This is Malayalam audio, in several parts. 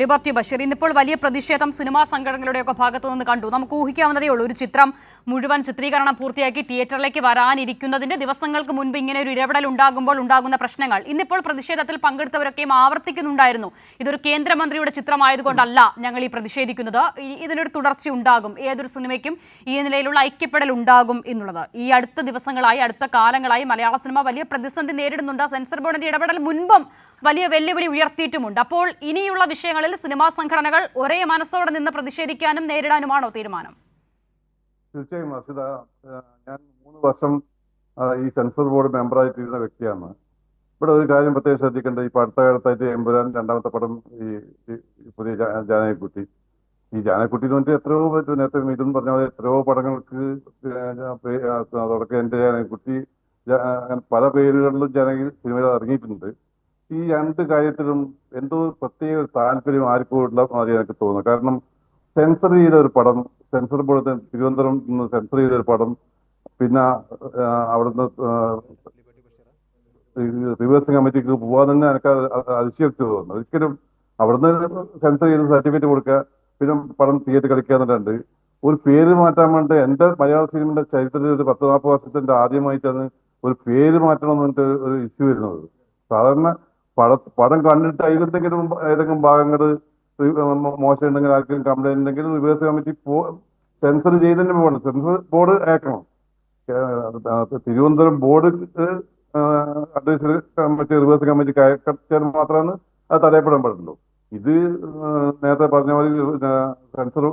ലിബർട്ടി ബഷീർ. ഇന്നിപ്പോൾ വലിയ പ്രതിഷേധം സിനിമാ സംഘടനകളുടെയൊക്കെ ഭാഗത്തു നിന്ന് കണ്ടു. നമുക്ക് ഊഹിക്കാവുന്നതേ ഉള്ളൂ ഒരു ചിത്രം മുഴുവൻ ചിത്രീകരണം പൂർത്തിയാക്കി തിയേറ്ററിലേക്ക് വരാനിരിക്കുന്നതിന്റെ ദിവസങ്ങൾക്ക് മുൻപ് ഇങ്ങനെ ഒരു ഇടപെടൽ ഉണ്ടാകുമ്പോൾ ഉണ്ടാകുന്ന പ്രശ്നങ്ങൾ. ഇന്നിപ്പോൾ പ്രതിഷേധത്തിൽ പങ്കെടുത്തവരൊക്കെയും ആവർത്തിക്കുന്നുണ്ടായിരുന്നു. ഇതൊരു കേന്ദ്രമന്ത്രിയുടെ ചിത്രമായതുകൊണ്ടല്ല ഞങ്ങൾ ഈ പ്രതിഷേധിക്കുന്നത്. ഇതിനൊരു തുടർച്ച ഉണ്ടാകും. ഏതൊരു സിനിമയ്ക്കും ഈ നിലയിലുള്ള ഐക്യപ്പെടൽ ഉണ്ടാകും എന്നുള്ളത്. ഈ അടുത്ത ദിവസങ്ങളായി അടുത്ത കാലങ്ങളായി മലയാള സിനിമ വലിയ പ്രതിസന്ധി നേരിടുന്നുണ്ട്. സെൻസർ ബോർഡിന്റെ ഇടപെടൽ മുൻപും വലിയ വെല്ലുവിളി ഉയർത്തിയിട്ടുമുണ്ട്. അപ്പോൾ ഇനിയുള്ള വിഷയങ്ങളിൽ സിനിമാ സംഘടനകൾ ഒരേ മനസ്സോടെ നിന്ന് പ്രതിഷേധിക്കാനും നേരിടാനുമാണോ തീരുമാനം? തീർച്ചയായും അർഷിത ഞാൻ മൂന്ന് വർഷം ഈ സെൻസർ ബോർഡ് മെമ്പറായിട്ടിരുന്ന വ്യക്തിയാണ്. ഇവിടെ ഒരു കാര്യം പ്രത്യേകം ശ്രദ്ധിക്കേണ്ടത് ഇപ്പൊ അടുത്ത കാലത്തായിട്ട് എമ്പുരാൻ രണ്ടാമത്തെ പടം ഈ പുതിയ ജാനകുട്ടി ഈ ജാനക്കുട്ടി എന്ന് പറഞ്ഞാൽ എത്രയോ പറ്റും നേരത്തെ ഇതും പറഞ്ഞ പോലെ എത്രയോ പടങ്ങൾക്ക് തുടക്കം എന്റെ ജാനകുട്ടി അങ്ങനെ പല പേരുകളിലും ജാനകി സിനിമയിൽ ഇറങ്ങിയിട്ടുണ്ട്. ഈ രണ്ട് കാര്യത്തിലും എന്തോ പ്രത്യേക താല്പര്യം ആർക്കും മാതിരി എനിക്ക് തോന്നുന്നു. കാരണം സെൻസർ ചെയ്ത ഒരു പടം സെൻസർ ബോർഡ് തിരുവനന്തപുരം നിന്ന് സെൻസർ ചെയ്ത ഒരു പടം പിന്നെ അവിടുന്ന് റിവേഴ്സിംഗ് കമ്മിറ്റിക്ക് പോവാൻ തന്നെ എനിക്ക് അത് അത് അതിശയോക്തി തോന്നുന്നു. ഒരിക്കലും അവിടുന്ന് സെൻസർ ചെയ്ത് സർട്ടിഫിക്കറ്റ് കൊടുക്കുക പിന്നെ പടം തിയേറ്റർ കളിക്കുക എന്നുണ്ട് ഒരു പേര് മാറ്റാൻ വേണ്ടി എന്റെ മലയാള സിനിമയുടെ ചരിത്രത്തിൽ ഒരു പത്ത് നാൽപ്പത് വർഷത്തിന്റെ ആദ്യമായിട്ടാണ് ഒരു പേര് മാറ്റണം എന്നിട്ട് ഒരു ഇഷ്യൂ വരുന്നത്. സാധാരണ പട പടം കണ്ടിട്ട് അതിലെന്തെങ്കിലും ഏതെങ്കിലും ഭാഗങ്ങൾ മോശം ഉണ്ടെങ്കിൽ ആർക്കും കംപ്ലൈന്റ് ഉണ്ടെങ്കിൽ റിവേഴ്സ് കമ്മിറ്റി പോ സെൻസർ ചെയ്തതിന് പോകണം സെൻസർ ബോർഡ് അയക്കണം. Thiruvananthapuram board advisory committee reverse കമ്മിറ്റിക്ക് അയച്ചാൽ മാത്രമാണ് അത് തടയപ്പെടാൻ പാടുള്ളൂ. ഇത് നേരത്തെ പറഞ്ഞ മാതിരി സെൻസർ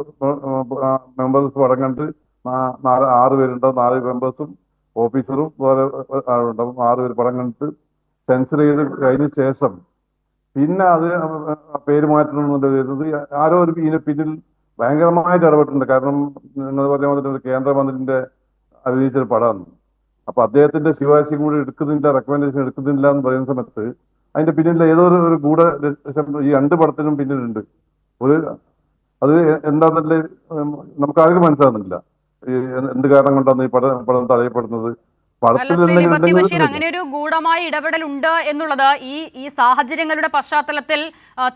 മെമ്പേഴ്സ് പടം കണ്ട് നാല് ആറ് പേരുണ്ടാവും. നാല് മെമ്പേഴ്സും ഓഫീസറും വേറെ ആളുണ്ടാവും ആറ് പേര് പടം കണ്ടിട്ട് സെൻസർ ചെയ്ത് കഴിഞ്ഞ ശേഷം പിന്നെ അത് പേര് മാറ്റണം എന്നുള്ളത് വരുന്നത് ആരോ ഒരു ഇതിന് പിന്നിൽ ഭയങ്കരമായിട്ട് ഇടപെട്ടിട്ടുണ്ട്. കാരണം നിങ്ങൾ പോലെ ഒരു കേന്ദ്രമന്ത്രിന്റെ അഭിനയിച്ച ഒരു പടമാണ്. അപ്പൊ അദ്ദേഹത്തിന്റെ ശിവാശി കൂടി എടുക്കുന്നില്ല റെക്കമെൻഡേഷൻ എടുക്കുന്നില്ല എന്ന് പറയുന്ന സമയത്ത് അതിന്റെ പിന്നിൽ ഏതോ ഒരു ഒരു ഗൂഢ ഈ രണ്ട് പടത്തിനും പിന്നിലുണ്ട്. ഒരു അത് എന്താന്നല്ലേ നമുക്ക് ആർക്കും മനസ്സിലാകുന്നില്ല എന്ത് കാരണം കൊണ്ടാണ് ഈ പടം പടം തടയപ്പെടുന്നത്? ബഷീർ അങ്ങനെ ഒരു ഗൂഢമായ ഇടപെടൽ ഉണ്ട് എന്നുള്ളത് ഈ ഈ സാഹചര്യങ്ങളുടെ പശ്ചാത്തലത്തിൽ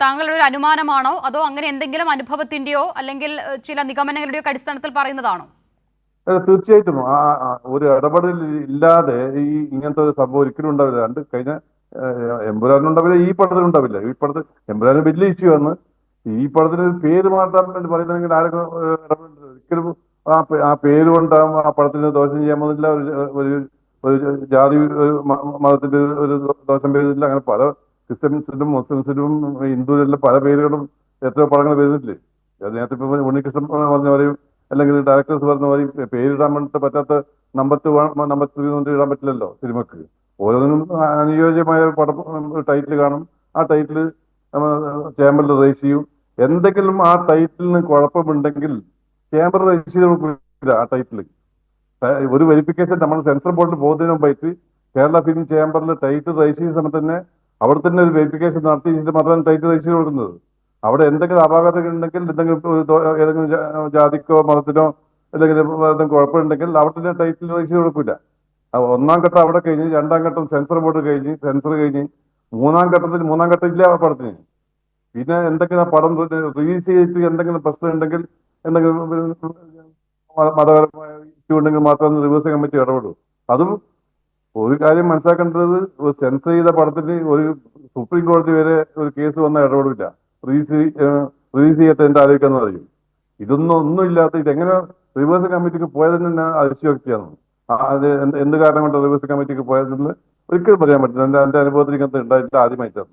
താങ്കളുടെ ഒരു അനുമാനമാണോ? അതോ അങ്ങനെ എന്തെങ്കിലും അനുഭവത്തിന്റെയോ അല്ലെങ്കിൽ ചില നിഗമനങ്ങളുടെയോ അടിസ്ഥാനത്തിൽ പറയുന്നതാണോ? തീർച്ചയായിട്ടും. ആ ഒരു ഇടപെടൽ ഇല്ലാതെ ഈ ഇങ്ങനത്തെ ഒരു സംഭവം ഒരിക്കലും ഉണ്ടാവില്ല. രണ്ട് കഴിഞ്ഞ എമ്പുരാനുണ്ടാവില്ല ഈ പടത്തിൽ ഉണ്ടാവില്ല. ഈ പടത്തിൽ എമ്പുരാന് വലിയ ഇഷ്യൂ ആണ്. ഈ പടത്തിന് പേര് മാറ്റാൻ വേണ്ടി പറയുന്നെങ്കിൽ ആരൊക്കെ ഒരിക്കലും ആ ആ പേര് കൊണ്ടാകും ആ പടത്തിന് ദോഷം ചെയ്യാൻ പോകുന്നില്ല. ഒരു ഒരു ജാതി ഒരു മതത്തിന്റെ ഒരു ദോഷം വരുന്നില്ല. അങ്ങനെ പല ക്രിസ്ത്യൻസിലും മുസ്ലിംസിലും ഹിന്ദുവിലും പല പേരുകളും എത്രയോ പടങ്ങൾ വരുന്നില്ലേ? നേരത്തെ ഇപ്പൊ ഉണ്ണികൃഷ്ണൻ പറഞ്ഞ പറയും അല്ലെങ്കിൽ ഡയറക്ടേഴ്സ് പറഞ്ഞ പറയും പേരിടാൻ വേണ്ടിട്ട് പറ്റാത്ത നമ്പർ ടു നമ്പർ ത്രീ കൊണ്ട് ഇടാൻ പറ്റില്ലല്ലോ സിനിമക്ക്. ഓരോന്നിനും അനുയോജ്യമായ പടം ടൈറ്റിൽ കാണും. ആ ടൈറ്റിൽ ചേമ്പറിൽ റേസ് ചെയ്യും. എന്തെങ്കിലും ആ ടൈറ്റിലിന് കുഴപ്പമുണ്ടെങ്കിൽ ചേമ്പർ രജിസ്റ്റർ കൊടുക്കില്ല ആ ടൈറ്റിൽ ഒരു വെരിഫിക്കേഷൻ നമ്മൾ സെൻസർ ബോർഡിൽ പോകുന്നതിന് മുമ്പായിട്ട് കേരള ഫിലിം ചേംബറിൽ ടൈറ്റിൽ രജിസ്റ്റർ ചെയ്യുന്ന സമയത്ത് തന്നെ അവിടെ തന്നെ ഒരു വെരിഫിക്കേഷൻ നടത്തി നടത്തിയിട്ട് മാത്രമാണ് ടൈറ്റിൽ രജിസ്റ്റർ കൊടുക്കുന്നത്. അവിടെ എന്തെങ്കിലും അപാകതകൾ ഉണ്ടെങ്കിൽ എന്തെങ്കിലും ഏതെങ്കിലും ജാതിക്കോ മതത്തിനോ അല്ലെങ്കിൽ എന്തെങ്കിലും കുഴപ്പമുണ്ടെങ്കിൽ അവിടെ തന്നെ ടൈറ്റിൽ രജിസ്റ്റർ കൊടുക്കില്ല ഒന്നാം ഘട്ടം അവിടെ കഴിഞ്ഞ് രണ്ടാം ഘട്ടം സെൻസർ ബോർഡ് കഴിഞ്ഞ് സെൻസർ കഴിഞ്ഞ് മൂന്നാം ഘട്ടത്തിൽ മൂന്നാം ഘട്ടം ഇല്ല പടത്തിന്. പിന്നെ എന്തെങ്കിലും പടം റിലീസ് ചെയ്തിട്ട് എന്തെങ്കിലും പ്രശ്നം ഉണ്ടെങ്കിൽ എന്തെങ്കിലും മത- മതപരമായ ഇഷ്യൂ ഉണ്ടെങ്കിൽ മാത്രം റിവേഴ്സ് കമ്മിറ്റി ഇടപെടൂ. അതും ഒരു കാര്യം മനസ്സിലാക്കേണ്ടത് സെൻസർ ചെയ്ത പടത്തിന് ഒരു സുപ്രീം കോടതി വരെ ഒരു കേസ് വന്ന ഇടപെടില്ല. റിലീസ് റിലീസ് ചെയ്യട്ടെ എന്റെ ആലോചിക്കാന്ന് പറയും. ഇതൊന്നും ഒന്നും ഇല്ലാത്ത ഇതെങ്ങനെ റിവേഴ്സ് കമ്മിറ്റിക്ക് പോയതെന്ന് തന്നെ അതിശയോക്തിയാണ്. അത് എന്ത് കാരണം കൊണ്ട് റിവേഴ്സ് കമ്മിറ്റിക്ക് പോയതെന്ന് ഒരിക്കലും പറയാൻ പറ്റില്ല. എന്റെ എന്റെ അനുഭവത്തിൽ ഇങ്ങനത്തെ ഉണ്ടായിട്ടില്ല ആദ്യമായിട്ടാണ്